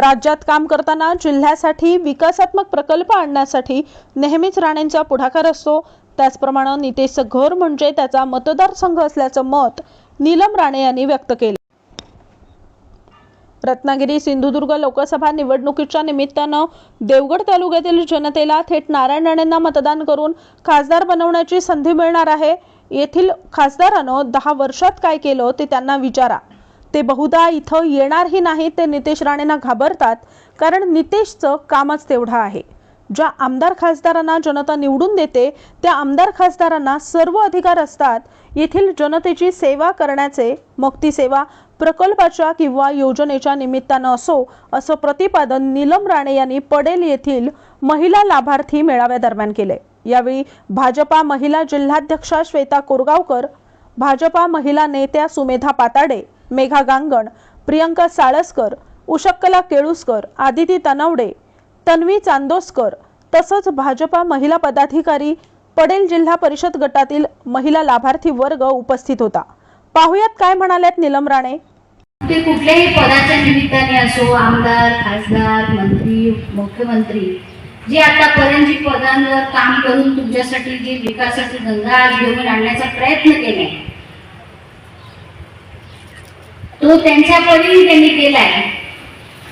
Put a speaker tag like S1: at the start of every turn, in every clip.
S1: राज्यात काम करताना जिल्ह्यासाठी विकासात्मक प्रकल्प आणण्यासाठी नेहमीच राणेंचा पुढाकार असतो. त्याचप्रमाणे नितेशचं घर म्हणजे त्याचा मतदारसंघ असल्याचं मत नीलम राणे यांनी व्यक्त केलं. रत्नागिरी सिंधुदुर्ग लोकसभा निवडणुकीच्या निमित्तानं देवगड तालुक्यातील जनतेला थेट नारायण राणेंना मतदान करून खासदार बनवण्याची संधी मिळणार आहे. येथील खासदारानं दहा वर्षात काय केलं ते त्यांना विचारा. ते बहुधा इथं येणारही नाही ते नितेश राणेंना घाबरतात कारण नितेशचं कामच तेवढं आहे. ज्या आमदार खासदारांना जनता निवडून देते त्या आमदार खासदारांना सर्व अधिकार असतात. येथील जनतेची सेवा करण्याचे मग ती सेवा प्रकल्पाच्या किंवा योजनेच्या निमित्तानं असो असं प्रतिपादन नीलम राणे यांनी पडेल येथील महिला लाभार्थी मेळाव्यादरम्यान केले. यावेळी भाजपा महिला जिल्हाध्यक्षा श्वेता कोरगावकर भाजपा महिला नेत्या सुमेधा पाताडे मेघा गांगण प्रियंका साळसकर उशक्कला केळुसकर आदिती तनवडे तन्वी चांदोसकर तसंच भाजपा महिला पदाधिकारी पडेल जिल्हा परिषद गटातील महिला लाभार्थी वर्ग उपस्थित होता. पाहुयात काय म्हणाल्यात निलम राणे?
S2: ते कुठल्याही पदाच्या निमित्ताने असो आमदार खासदार मंत्री मुख्यमंत्री जे आतापर्यंत जी पदांवर काम करून तुमच्यासाठी जे विकासाची गंगा घेऊन आणण्याचा प्रयत्न केलाय तो त्यांच्या परीने त्यांनी केलाय.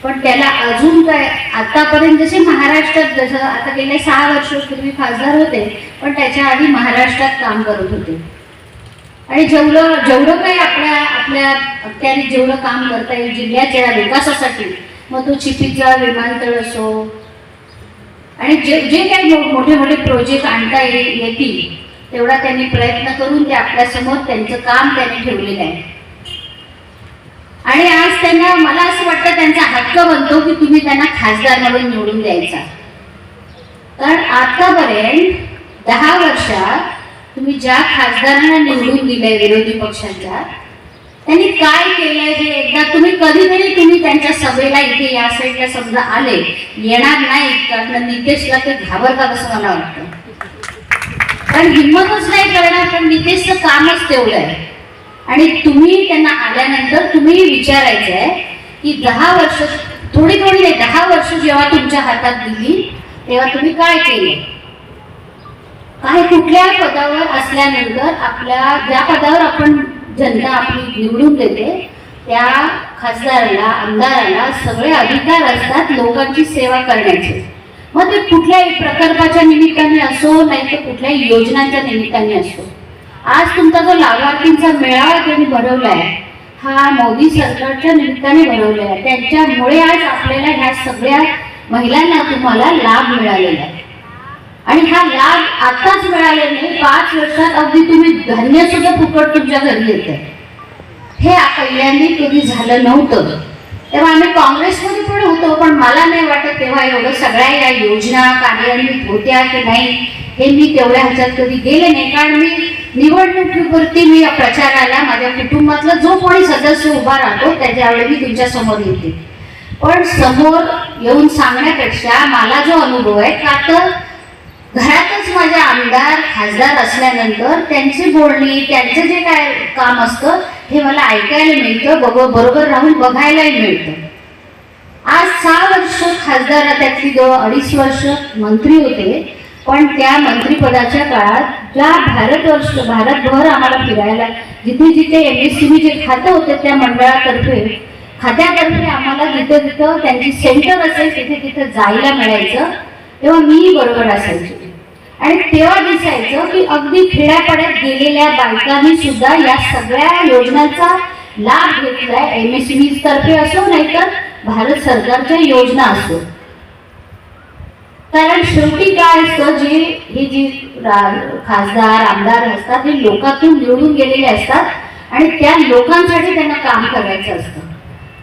S2: पण त्याला अजून काय आतापर्यंत जसे महाराष्ट्रात जसं आता गेले सहा वर्षपूर्वी खासदार होते पण त्याच्या आधी महाराष्ट्रात काम करत होते. आणि जेवढं जेवढं काही आपल्या आपल्या अखत्यारीत जेवढं काम करता येईल जिल्ह्याच्या विकासासाठी मग तो चिपीचा विमानतळ असो आणि जे जे काही मोठे मोठे प्रोजेक्ट आणता येतील तेवढा त्यांनी प्रयत्न करून ते आपल्यासमोर त्यांचं काम त्यांनी ठेवलेलं आहे. आणि आज त्यांना मला असं वाटतं त्यांचा हक्क बनतो की तुम्ही त्यांना खासदार म्हणून निवडून द्यायचा. कारण आतापर्यंत दहा वर्षात तुम्ही ज्या खासदारांना निवडून दिलंय विरोधी पक्षाच्या त्यांनी काय केलंय हे एकदा तुम्ही कधीतरी तुम्ही त्यांच्या सभेला इथे या साईडला समजा आले येणार नाही कारण नितेशला ते घाबरतात असं मला वाटतं. कारण हिंमतच नाही करणार पण नितेशचं कामच तेवढं आहे. आणि तुम्ही त्यांना आल्या तुम्ही विचारायचं आहे की दहा वर्ष थोडी थोडी नाही दहा वर्ष जेव्हा तुमच्या हातात दिली तेव्हा तुम्ही काय केले? काय कुठल्या पदावर असल्यानंतर आपल्या ज्या पदावर आपण जनता आपली निवडून देते त्या खासदाराला आमदाराला सगळे अधिकार असतात लोकांची सेवा करण्याचे. मग ते कुठल्याही प्रकल्पाच्या निमित्ताने असो नाही तर कुठल्याही योजनांच्या निमित्ताने असो. आज तुमचा जो लाभार्थींचा मेळावा त्यांनी भरवलाय हा मोदी सरकारच्या निमित्ताने बनवलेला आहे. त्यांच्यामुळे आज आपल्याला ह्या सगळ्या महिलांना तुम्हाला लाभ मिळालेला आहे. आणि हा लाभ आताच मिळाल्याने नाही पाच वर्षात अगदी तुम्ही धान्य सुद्धा फुकट तुमच्या घरी आहे. हे पहिल्यांदा कधी झालं नव्हतं. तेव्हा आम्ही काँग्रेसमध्ये पण होतो पण मला नाही वाटत तेव्हा एवढं सगळ्या या योजना कार्यान्वित होत्या की नाही हे मी तेवढ्या ह्याच्यात कधी गेले नाही. कारण मी निवडणुकीवरती मी या प्रचाराला माझ्या कुटुंबातला जो कोणी सदस्य उभा राहतो त्याच्यावेळी मी तुमच्यासमोर येते. पण समोर येऊन सांगण्यापेक्षा मला जो अनुभव आहे का तर घरातच माझे आमदार खासदार असल्यानंतर त्यांची बोलणी त्यांचं जे काय काम असतं हे मला ऐकायला मिळतं बघ बरोबर राहून बघायलाही मिळतं. आज सहा वर्ष खासदार त्यातली जवळ अडीच वर्ष मंत्री होते पण त्या मंत्रिपदाच्या काळात ज्या भारतवर्ष भारतभर आम्हाला फिरायला. जिथे जिथे एम एस सी जे खातं होतं त्या मंडळातर्फे खात्यातर्फे आम्हाला जिथं जिथं त्यांची सेंटर असेल तिथे तिथं जायला मिळायचं तेव्हा मी बरोबर असायची. आणि तेव्हा दिसायचं की अगदी खेड्यापाड्यात गेलेल्या बायकांनी सुद्धा या सगळ्या योजनांचा लाभ घेतलाय. एम एस सी तर्फे असो नाहीतर भारत सरकारच्या योजना असो. कारण शेवटी काय असतं जे हे जे खासदार आमदार असतात हे लोकातून निवडून गेलेले असतात आणि त्या लोकांसाठी त्यांना काम करायचं असतं.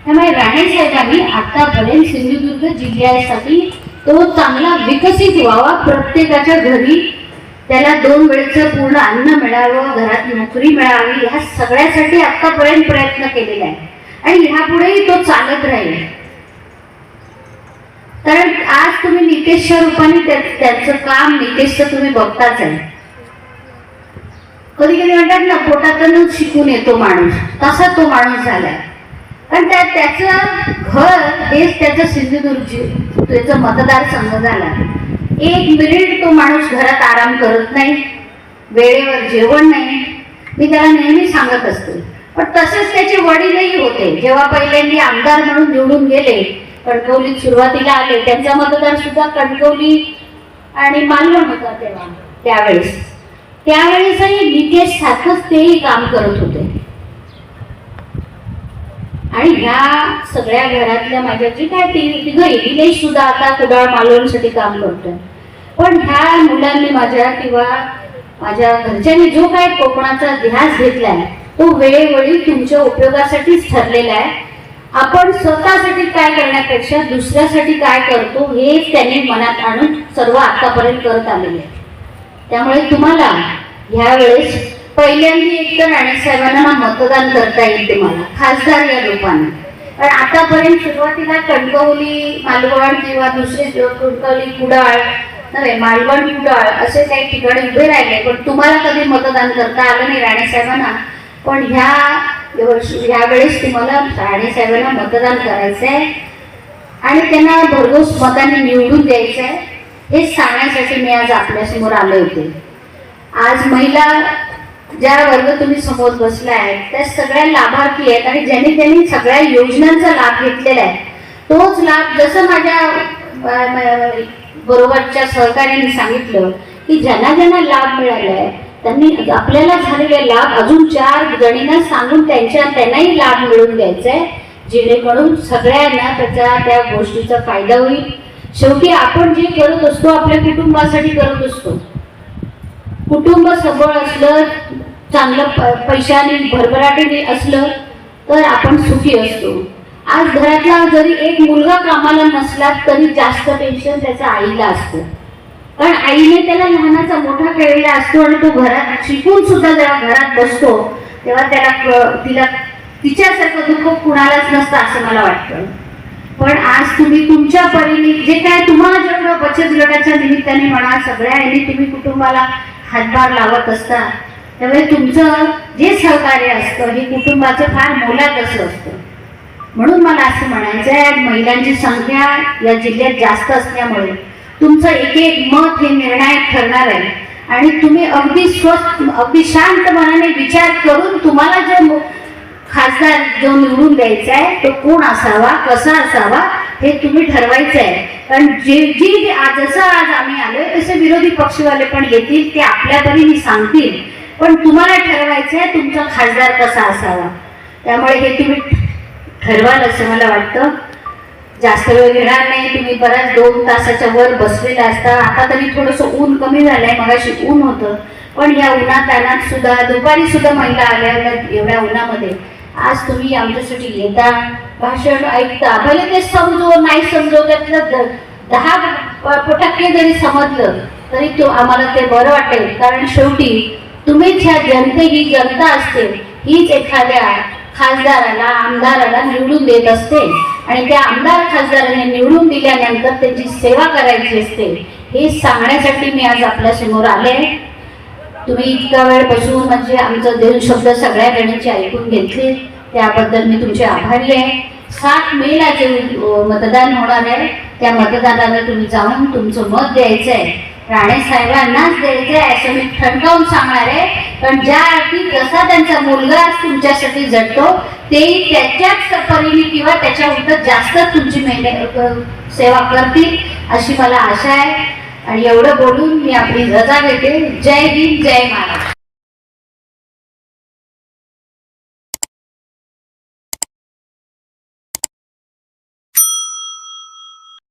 S2: त्यामुळे राणे साहेबांनी आतापर्यंत सिंधुदुर्ग जिल्ह्यासाठी तो चांगला विकसित व्हावा प्रत्येकाच्या घरी त्याला दोन वेळेचं पूर्ण अन्न मिळावं घरात नोकरी मिळावी ह्या सगळ्यासाठी आतापर्यंत प्रयत्न केलेला आहे. आणि ह्यापुढेही तो चालत राहील. कारण आज तुम्ही नितेशच्या रूपाने त्याचं काम नितेशचं तुम्ही बघताच आहे. कधी कधी म्हणतात ना पोटातूनच शिकून येतो माणूस. तसा तो माणूस झालाय. कारण त्या त्याचं घर हेच त्याचं सिंधुदुर्ग त्याचं मतदारसंघ झाला. एक मिनिट तो माणूस घरात आराम करत नाही. वेळेवर जेवण नाही. मी त्याला नेहमी सांगत असते. पण तसेच त्याचे वडीलही होते. जेव्हा पहिल्यांदा आमदार म्हणून निवडून गेले कणकवलीत सुरुवातीला आले. त्यांचा मतदार सुद्धा कणकवली आणि मालवण होता तेव्हा त्यावेळेस. त्यावेळेसही नितेश सारखंच तेही काम करत होते. आणि ह्या सगळ्या घरातल्या माझ्या जी काय ती तिघं निलेश सुद्धा आता कुडाळ मालवणसाठी काम करतोय. पण ह्या मुलांनी माझ्या किंवा माझ्या घरच्यांनी जो काय कोकणाचा ध्यास घेतलाय तो वेळोवेळी तुमच्या उपयोगासाठीच ठरलेला आहे. आपण स्वतःसाठी काय करण्यापेक्षा दुसऱ्यासाठी काय करतो हे त्यांनी मनात आणून सर्व आतापर्यंत करत आलेले आहे त्यामुळे तुम्हाला ह्यावेळेस पहिल्यांदा एक तर राणेसाहेबांना मतदान करता येईल तुम्हाला खासदार या रूपाने. पण आतापर्यंत सुरुवातीला कणकवली मालवण किंवा दुसरे कणकवली कुडाळ नव्हे मालवण कुडाळ असे काही ठिकाणी उभे राहिले पण तुम्हाला कधी मतदान करता आलं नाही राणेसाहेबांना. पण ह्या वर्षी यावेळेस तुम्हाला तुम्हाला राणेसाहेबांना मतदान करायचं आहे आणि त्यांना भरघोस मताने निवडून द्यायचं आहे हे सांगण्यासाठी मी आज आपल्यासमोर आले होते. आज महिला ज्या वर्ग तुम्ही समोर बसला आहे त्या सगळ्या लाभार्थी आहेत आणि ज्यांनी त्यांनी सगळ्या योजनांचा लाभ घेतलेला आहे तोच लाभ जसं माझ्या बरोबरच्या सहकार्याने सांगितलं की ज्यांना ज्यांना लाभ मिळाला आहे त्यांनी आपल्याला झालेले लाभ अजून चार जणींना सांगून त्यांच्या त्यांनाही लाभ मिळवून द्यायचा आहे जेणेकरून सगळ्यांना त्याचा त्या गोष्टीचा फायदा होईल. शेवटी आपण जे करत असतो आपल्या कुटुंबासाठी करत असतो. कुटुंब सबळ असलं चांगलं प- पैशाने भरभराटीने असलं तर आपण सुखी असतो. आज घरातला जरी एक मुलगा कामाला नसला तरी जास्त टेन्शन त्याचा आईला असतं. पण आईने त्याला लहानाचा मोठा खेळलेला असतो आणि तो घरात शिकून सुद्धा जेव्हा घरात बसतो तेव्हा त्याला तिला तिच्यासारखं दुःख कुणालाच नसतं असं मला वाटतं. पण आज तुम्ही तुमच्या परीने जे काय तुम्हाला जेवढं बचत गटाच्या निमित्ताने म्हणा सगळ्या याने तुम्ही कुटुंबाला हातभार लावत असता त्यामुळे तुमचं जे सहकार्य असतं हे कुटुंबाचं फार मोलात असं असतं. म्हणून मला असं म्हणायचं आहे महिलांची संख्या या जिल्ह्यात जास्त असल्यामुळे तुमचं एक एक मत हे निर्णायक ठरणार आहे. आणि तुम्ही अगदी स्वस्त अगदी शांत मनाने विचार करून तुम्हाला जो खासदार जो निवडून द्यायचा आहे तो कोण असावा कसा असावा हे तुम्ही ठरवायचं आहे. कारण जे जी आज जसं आज आम्ही आलोय तसे विरोधी पक्षवाले पण येतील ते आपल्या तरी सांगतील. पण तुम्हाला ठरवायचं आहे तुमचा खासदार कसा असावा. त्यामुळे हे तुम्ही ठरवाल असं मला वाटतं. जास्त वेळ घेणार नाही. तुम्ही बऱ्याच दोन तासाच्या वर बसलेला असता. आता तरी थोडंसं ऊन कमी झालंय. मगाशी ऊन होतं. पण या उन्हात तानात सुद्धा दुपारी सुद्धा महिला आल्या होत्या एवढ्या उन्हामध्ये. आज तुम्ही आमच्यासाठी येता. भाषण ऐकता. पहिले ते समजो नाही समजो त्यातलं दहा प- जरी समजलं तरी तो आम्हाला ते बरं वाटेल. कारण शेवटी तुम्हीच ह्या जनते ही जनता असते. हीच एखाद्या खासदाराला आमदाराला निवडून देत असते. आणि त्या आमदार खासदाराने निवडून दिल्यानंतर त्यांची सेवा करायची असते हे सांगण्यासाठी मी आज आपल्यासमोर आले तुम्ही इतका वेळ बसून म्हणजे आमचं देव शब्द सगळ्या जणांची ऐकून घेतली त्याबद्दल मी तुमचे आभारी आहे. सात मेला जे मतदान होणार आहे त्या मतदानाला तुम्ही जाऊन तुमचं मत द्यायचं आहे. राणे साहेबांनाच द्यायचे असं मी ठणकावून सांगणार आहे. पण ज्या अर्थी जसा त्यांचा मुलगा तुमच्यासाठी जडतो तेही त्याच्याच परीने किंवा त्याच्या उलट जास्त तुमची मेहनत सेवा करतील अशी मला आशा आहे. आणि एवढं बोलून मी आपली रजा घेते. जय हिंद जय महाराष्ट्र.